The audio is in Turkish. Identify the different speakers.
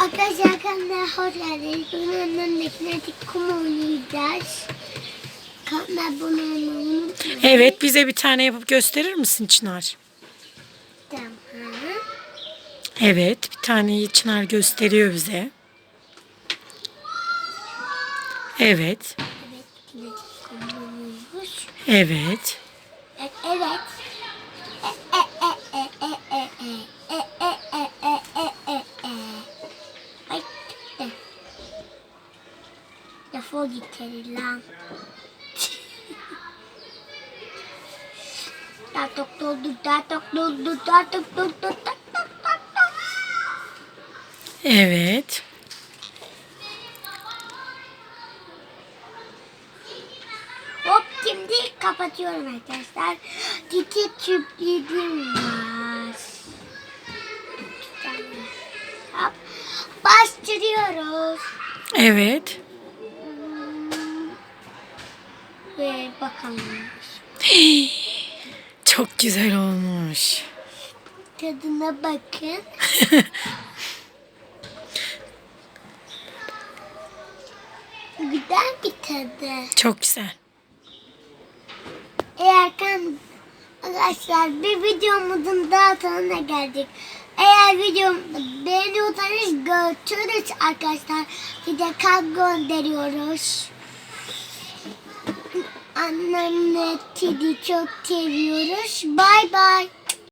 Speaker 1: Arkadaşlar kanalına hoş geldiniz. Onların kinetik kum oynayacağız. Abone olmayı unutmayın.
Speaker 2: Evet bize bir tane yapıp gösterir misin Çınar?
Speaker 1: Tamam.
Speaker 2: Evet bir taneyi Çınar gösteriyor bize. Evet.
Speaker 1: Evet.
Speaker 2: Evet.
Speaker 1: Evet. Defol git lan. Daha tok doldu, daha tok doldu, daha tok doldu, tak tak tak tak.
Speaker 2: Evet.
Speaker 1: Hop şimdi kapatıyorum arkadaşlar. Titi sürprizim var. Hop. Bastırıyoruz.
Speaker 2: Evet.
Speaker 1: Ve bakalım.
Speaker 2: Çok güzel olmuş.
Speaker 1: Tadına bakın. Güzel bir tadı.
Speaker 2: Çok güzel.
Speaker 1: Eğer kan arkadaşlar bir videomuzun daha sonuna geldik. Eğer videomu beğeniyorsanız görüşürüz arkadaşlar. Size kalp gönderiyoruz. Annemle Ted'i çok seviyoruz. Bay bay.